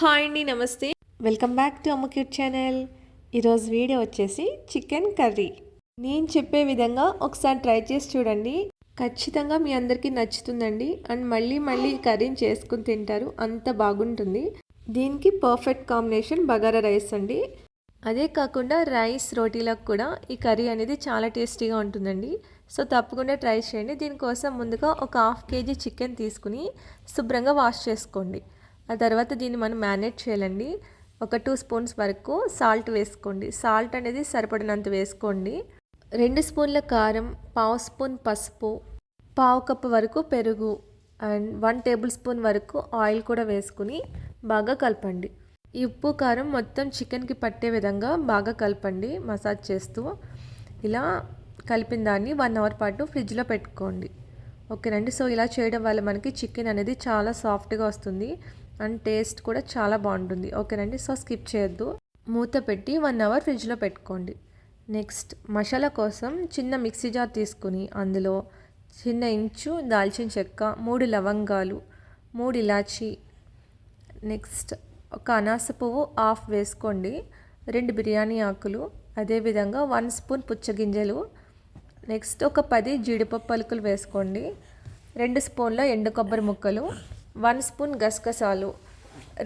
Hi అండి నమస్తే. Welcome back to అమ్మ క్యూట్ ఛానల్. ఈరోజు వీడియో వచ్చేసి చికెన్ కర్రీ. నేను చెప్పే విధంగా ఒకసారి ట్రై చేసి చూడండి. ఖచ్చితంగా మీ అందరికీ నచ్చుతుందండి. అండ్ మళ్ళీ మళ్ళీ కర్రీని చేసుకుని తింటారు. అంత బాగుంటుంది. దీనికి పర్ఫెక్ట్ కాంబినేషన్ బగారా రైస్ అండి. అదే కాకుండా రైస్ రోటీలకు కూడా ఈ కర్రీ అనేది చాలా టేస్టీగా ఉంటుందండి. సో తప్పకుండా ట్రై చేయండి. దీనికోసం ముందుగా ఒక హాఫ్ కేజీ చికెన్ తీసుకుని శుభ్రంగా వాష్ చేసుకోండి. ఆ తర్వాత దీన్ని మనం మ్యారినేట్ చేయాలండి. ఒక టూ స్పూన్స్ వరకు సాల్ట్ వేసుకోండి. సాల్ట్ అనేది సరిపడినంత వేసుకోండి. రెండు స్పూన్ల కారం పావు స్పూన్ పసుపు పావు కప్పు వరకు పెరుగు అండ్ వన్ టేబుల్ స్పూన్ వరకు ఆయిల్ కూడా వేసుకుని బాగా కలపండి. ఈ ఉప్పు కారం మొత్తం చికెన్కి పట్టే విధంగా బాగా కలపండి మసాజ్ చేస్తూ. ఇలా కలిపిన దాన్ని వన్ అవర్ పాటు ఫ్రిడ్జ్లో పెట్టుకోండి. ఓకేనండి సో ఇలా చేయడం వల్ల మనకి చికెన్ అనేది చాలా సాఫ్ట్గా వస్తుంది. అండ్ టేస్ట్ కూడా చాలా బాగుంటుంది. ఓకేనండి? సో స్కిప్ చేయొద్దు. మూత పెట్టి వన్ అవర్ ఫ్రిడ్జ్లో పెట్టుకోండి. నెక్స్ట్ మసాలా కోసం చిన్న మిక్సీ జార్ తీసుకుని అందులో చిన్న ఇంచు దాల్చిన చెక్క మూడు లవంగాలు మూడు ఇలాచి నెక్స్ట్ ఒక అనాస పువ్వు హాఫ్ వేసుకోండి. రెండు బిర్యానీ ఆకులు అదేవిధంగా వన్ స్పూన్ పుచ్చగింజలు నెక్స్ట్ ఒక పది జీడిపప్పు పలుకులు వేసుకోండి. రెండు స్పూన్ల ఎండు కొబ్బరి ముక్కలు వన్ స్పూన్ గసగసాలు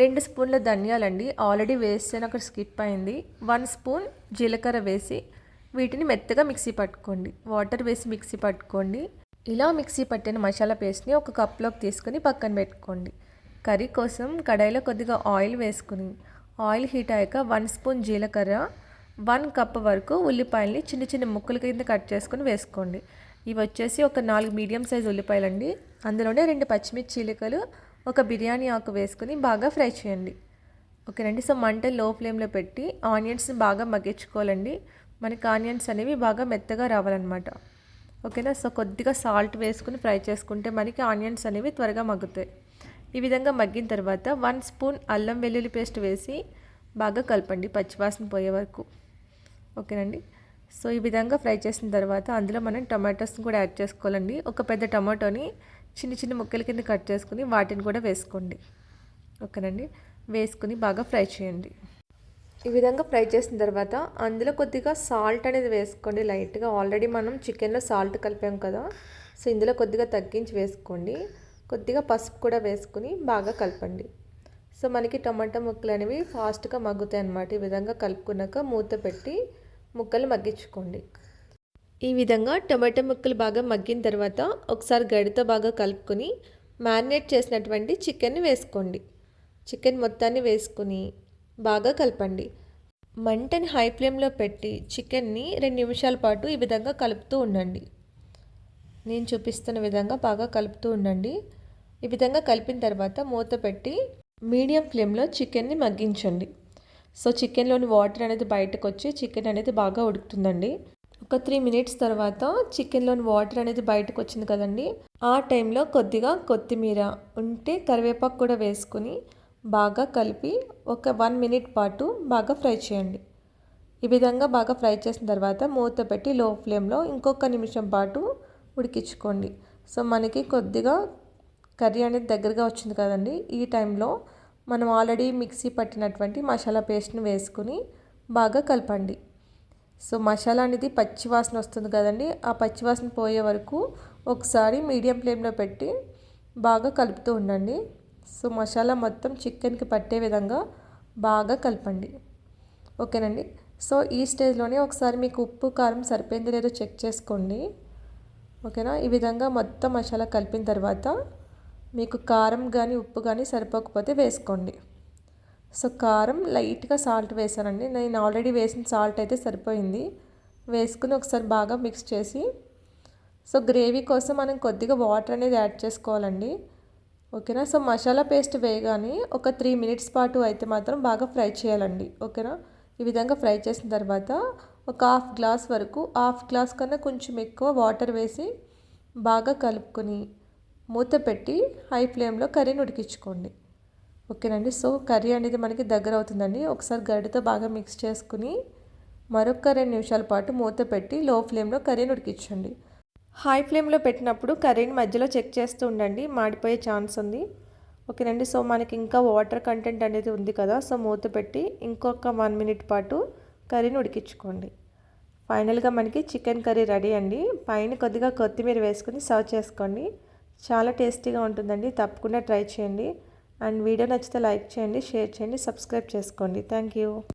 రెండు స్పూన్ల ధనియాలండి. ఆల్రెడీ వేస్తే అక్కడ స్కిప్ అయింది. వన్ స్పూన్ జీలకర్ర వేసి వీటిని మెత్తగా మిక్సీ పట్టుకోండి. వాటర్ వేసి మిక్సీ పట్టుకోండి. ఇలా మిక్సీ పట్టిన మసాలా పేస్ట్ని ఒక కప్లోకి తీసుకొని పక్కన పెట్టుకోండి. కర్రీ కోసం కడాయిలో కొద్దిగా ఆయిల్ వేసుకుని ఆయిల్ హీట్ అయ్యాక వన్ స్పూన్ జీలకర్ర వన్ కప్ వరకు ఉల్లిపాయల్ని చిన్న చిన్న ముక్కల కింద కట్ చేసుకుని వేసుకోండి. ఇవి వచ్చేసి ఒక నాలుగు మీడియం సైజ్ ఉల్లిపాయలండి. అందులోనే రెండు పచ్చిమిర్చి చీలికలు ఒక బిర్యానీ ఆకు వేసుకుని బాగా ఫ్రై చేయండి. ఓకేనండి? సో మంట లో ఫ్లేమ్లో పెట్టి ఆనియన్స్ని బాగా మగ్గించుకోవాలండి. మనకి ఆనియన్స్ అనేవి బాగా మెత్తగా రావాలన్నమాట. ఓకేనా? సో కొద్దిగా సాల్ట్ వేసుకుని ఫ్రై చేసుకుంటే మనకి ఆనియన్స్ అనేవి త్వరగా మగ్గుతాయి. ఈ విధంగా మగ్గిన తర్వాత వన్ స్పూన్ అల్లం వెల్లుల్లి పేస్ట్ వేసి బాగా కలపండి పచ్చివాసన పోయే వరకు. ఓకేనండి? సో ఈ విధంగా ఫ్రై చేసిన తర్వాత అందులో మనం టమాటోస్ని కూడా యాడ్ చేసుకోవాలండి. ఒక పెద్ద టమాటోని చిన్న చిన్న ముక్కల కింద కట్ చేసుకుని వాటిని కూడా వేసుకోండి. ఓకేనండి? వేసుకుని బాగా ఫ్రై చేయండి. ఈ విధంగా ఫ్రై చేసిన తర్వాత అందులో కొద్దిగా సాల్ట్ అనేది వేసుకోండి. లైట్గా ఆల్రెడీ మనం చికెన్లో సాల్ట్ కలిపాం కదా. సో ఇందులో కొద్దిగా తగ్గించి వేసుకోండి. కొద్దిగా పసుపు కూడా వేసుకుని బాగా కలపండి. సో మనకి టమాటా ముక్కలు అనేవి ఫాస్ట్గా మగ్గుతాయి అన్నమాట ఈ విధంగా కలుపుకున్నాక మూత పెట్టి ముక్కలు మగ్గించుకోండి. ఈ విధంగా టమాటా ముక్కలు బాగా మగ్గిన తర్వాత ఒకసారి గడితో బాగా కలుపుకొని మ్యారినేట్ చేసినటువంటి చికెన్ని వేసుకోండి. చికెన్ మొత్తాన్ని వేసుకుని బాగా కలపండి. మంటని హై ఫ్లేమ్లో పెట్టి చికెన్ని రెండు నిమిషాల పాటు ఈ విధంగా కలుపుతూ ఉండండి. నేను చూపిస్తున్న విధంగా బాగా కలుపుతూ ఉండండి. ఈ విధంగా కలిపిన తర్వాత మూత పెట్టి మీడియం ఫ్లేమ్లో చికెన్ని మగ్గించండి. సో చికెన్లోని వాటర్ అనేది బయటకు వచ్చి చికెన్ అనేది బాగా ఉడుకుతుందండి. ఒక త్రీ మినిట్స్ తర్వాత చికెన్లోని వాటర్ అనేది బయటకు వచ్చింది కదండి. ఆ టైంలో కొద్దిగా కొత్తిమీర ఉంటే కరివేపాకు కూడా వేసుకుని బాగా కలిపి ఒక వన్ మినిట్ పాటు బాగా ఫ్రై చేయండి. ఈ విధంగా బాగా ఫ్రై చేసిన తర్వాత మూత పెట్టి లో ఫ్లేమ్లో ఇంకొక నిమిషం పాటు ఉడికించుకోండి. సో మనకి కొద్దిగా కర్రీ అనేది దగ్గరగా వచ్చింది కదండి. ఈ టైంలో మనం ఆల్రెడీ మిక్సీ పట్టినటువంటి మసాలా పేస్ట్ని వేసుకుని బాగా కలపండి. సో మసాలా అనేది పచ్చివాసన వస్తుంది కదండి. ఆ పచ్చివాసన పోయే వరకు ఒకసారి మీడియం ఫ్లేమ్లో పెట్టి బాగా కలుపుతూ ఉండండి. సో మసాలా మొత్తం చికెన్కి పట్టే విధంగా బాగా కలపండి. ఓకేనండి? సో ఈ స్టేజ్లోనే ఒకసారి మీకు ఉప్పు కారం సరిపోయిందో లేదో చెక్ చేసుకోండి. ఓకేనా? ఈ విధంగా మొత్తం మసాలా కలిపిన తర్వాత మీకు కారం కానీ ఉప్పు కానీ సరిపోకపోతే వేసుకోండి. సో కారం లైట్గా సాల్ట్ వేసానండి. నేను ఆల్రెడీ వేసిన సాల్ట్ అయితే సరిపోయింది. వేసుకుని ఒకసారి బాగా మిక్స్ చేసి సో గ్రేవీ కోసం మనం కొద్దిగా వాటర్ అనేది యాడ్ చేసుకోవాలండి. ఓకేనా? సో మసాలా పేస్ట్ వేయగానే ఒక త్రీ మినిట్స్ పాటు అయితే మాత్రం బాగా ఫ్రై చేయాలండి. ఓకేనా? ఈ విధంగా ఫ్రై చేసిన తర్వాత ఒక హాఫ్ గ్లాస్ వరకు హాఫ్ గ్లాస్ కన్నా కొంచెం ఎక్కువ వాటర్ వేసి బాగా కలుపుకొని మూత పెట్టి హై ఫ్లేమ్లో కర్రీని ఉడికించుకోండి. ఓకేనండి? సో కర్రీ అనేది మనకి దగ్గర అవుతుందండి. ఒకసారి గడ్డతో బాగా మిక్స్ చేసుకుని మరొక రెండు నిమిషాల పాటు మూత పెట్టి లో ఫ్లేమ్లో కర్రీని ఉడికించండి. హై ఫ్లేమ్లో పెట్టినప్పుడు కర్రీని మధ్యలో చెక్ చేస్తూ ఉండండి. మాడిపోయే ఛాన్స్ ఉంది. ఓకేనండి? సో మనకి ఇంకా వాటర్ కంటెంట్ అనేది ఉంది కదా? సో మూత పెట్టి ఇంకొక వన్ మినిట్ పాటు కర్రీని ఉడికించుకోండి. ఫైనల్గా మనకి చికెన్ కర్రీ రెడీ అండి. పైన కొద్దిగా కొత్తిమీర వేసుకుని సర్వ్ చేసుకోండి. చాలా టేస్టీగా ఉంటుందండి. తప్పకుండా ట్రై చేయండి. అండ్ వీడియో నచ్చితే లైక్ చేయండి షేర్ చేయండి సబ్స్క్రైబ్ చేసుకోండి. Thank you.